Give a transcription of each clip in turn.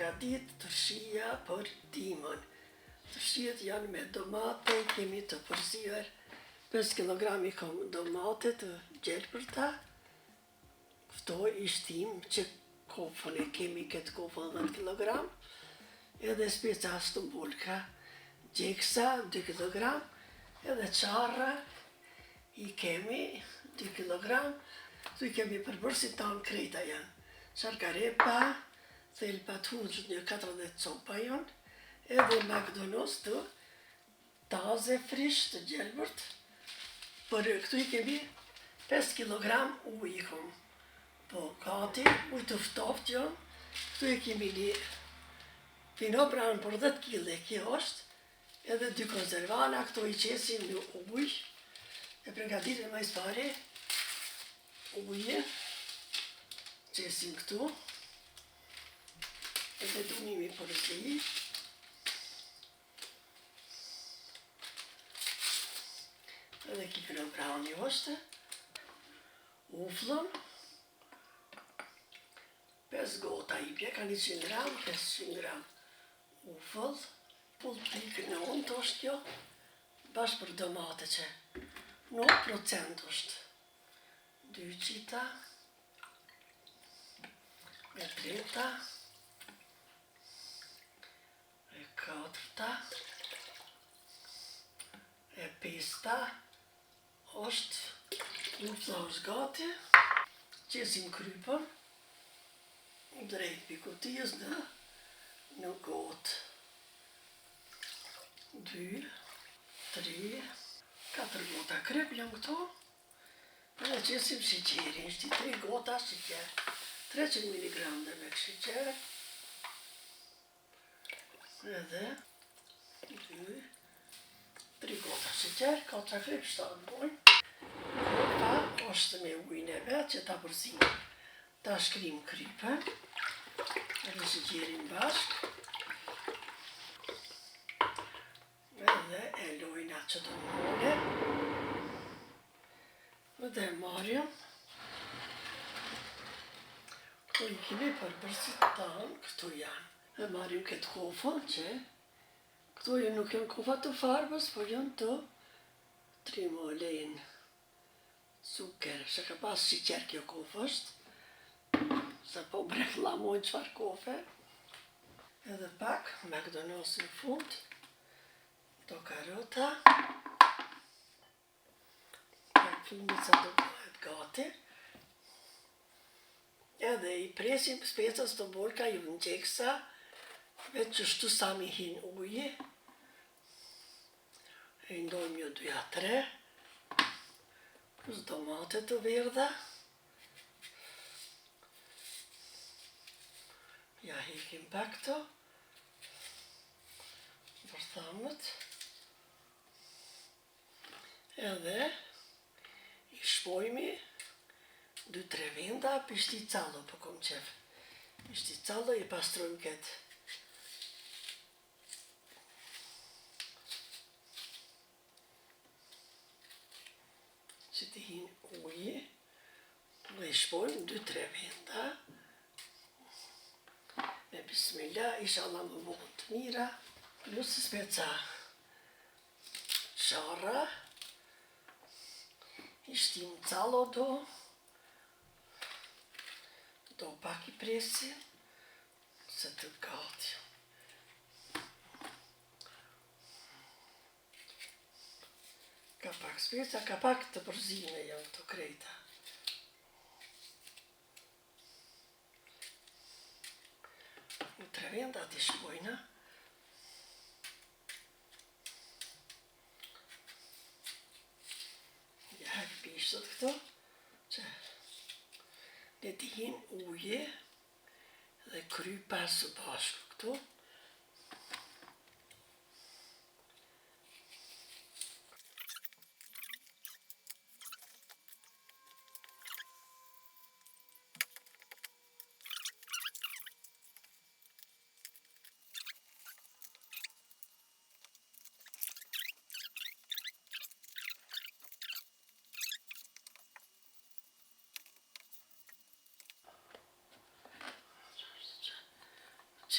pregatit të shia për timën. Të shiet janë me domate, kemi të përziver 5 kg kom domate të gjelë për ta. Këto i shtim që kofën e kemi këtë kofën 10 kg. Edhe speca stëmbulka, gjeksa 2 kg. Edhe qarra i kemi 2 kg. Tu i kemi përbërsi tanë krejta janë sharkarepa, thelpa të hundët një 40 copa jonë, edhe McDonald's të taze frish të gjelbërt, për këtu i kemi 5 kg ujë. Po, kati, ujë të ftoft jonë, këtu i kemi një pino pranë për 10 kg, kjo është, edhe dy konservana, këto i qesim në ujë, e pregatitin ma i spari, ujë, qesim këtu, edhe dunimi për zi, edhe kipin e brani është, uflën, 5 gota i pje, ka 100 gram, 500 gram ufëll, pull pikë në unë të është kjo, bashkë për domate që 9% është, 2 qita, e treta, e katërta, e pesta, është një flaus gati, qesim krypën, drejt për kutijës në në gotë. Dy, tri, katër gota kryp janë këto, edhe qesim shiqerin, shti tri gota shiqer. 300 mg dhe me këshiqer. Edhe 2 3 gota shqeqer, ka të krip shtanë bojnë. Pa është me ujnë e vetë që ta përzimë. Ta shkrim krypën. Edhe shqeqerin bashkë. Edhe e lojna që të mëne. Edhe marjëm. Këto i kemi për përsi tanë, këto janë. E marim këtë kofën që, këto janë nuk janë kofa të farbës, por janë të trimo lejnë cuker, që ka pas si qërë kjo kofë është, se po brek lamojnë qëfar kofe, edhe pak, McDonald's në fund, do karota, pak filmica do bëhet gati, edhe i presim specës të borka ju në gjeksa, vetë që shtu sa mi hin uje, e ndojmë një duja tre, plus domate të verda, ja hekim pak këto, vërthamët, edhe i shpojmi, dy tre venda, pishti callo po kom qef. Pishti callo i pastrojmë këtë. Që të hinë ujë, në i shpojmë dy tre venda. Me bismillah, isha Allah më vëllë të mira. Lusë speca qara. Ishtim callo do do pak i presi se të gati. Ka pak spirta, ka pak të përzime janë të krejta. Në tre venda të shpojna. Ja, hek pishtot këto. Që le të uje dhe krypa së bashku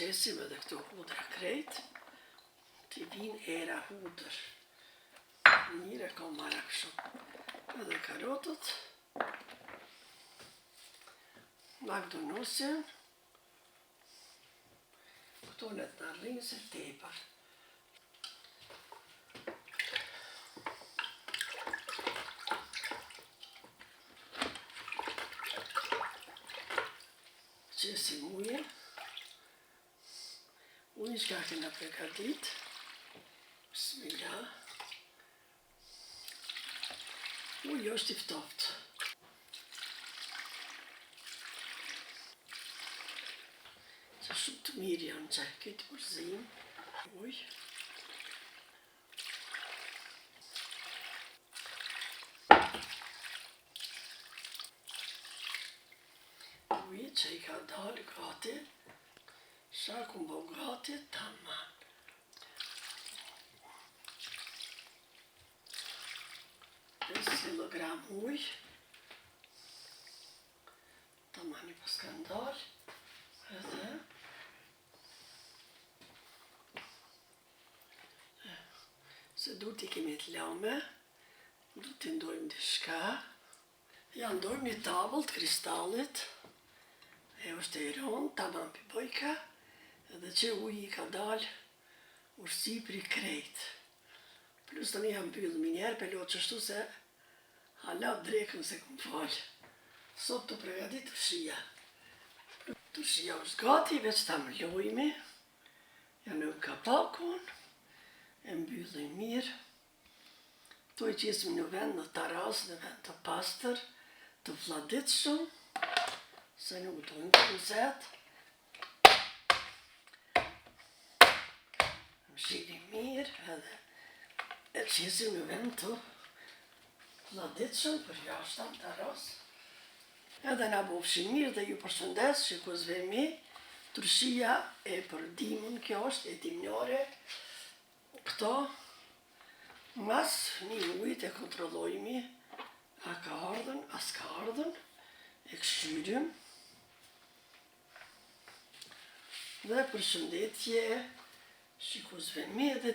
këtu. qesim edhe këto hudra krejt, të vinë era hudër. Njire ka marak shumë. Edhe karotët, magdonosin, këto në të rrinë se tepër. Qesim ujë. Ujë që ka kena pregatit. Bismillah. Ujë është i ftoft. Që shumë të mirë janë që këtë përzim. Ujë. Ujë që i gati. Shaku më gati, tamam. kilogram uj. Ta mani pas ka ndalë. Edhe. Se du t'i kemi të lame. Du t'i ndojmë të shka. Ja ndojmë një tabull të kristallit. E është e ronë, ta man për bëjka. Edhe që uj i ka dalë ursi për i krejtë. Plus të një jam bëllë minjerë, për lo qështu se hala drekën se këmë falë. Sot të pregadit të shia. Të shia është gati, veç ta më lojme. Ja në kapakon, e mbyllim mirë. To i qesim në vend në taras, në vend të pastër, të vladit shumë, se nuk në të zetë. Shiri mirë, edhe e qesim në vend të vladit shumë, për jashtë të taras. Edhe nga bofshin mirë dhe ju përshëndes që ku zvemi, tërshia e për dimën kjo është, e dimnjore, këto, mas një ujt e kontrollojmi, a ka ardhën, a s'ka ardhën, e këshyrim, dhe përshëndetje, și cu zvenie de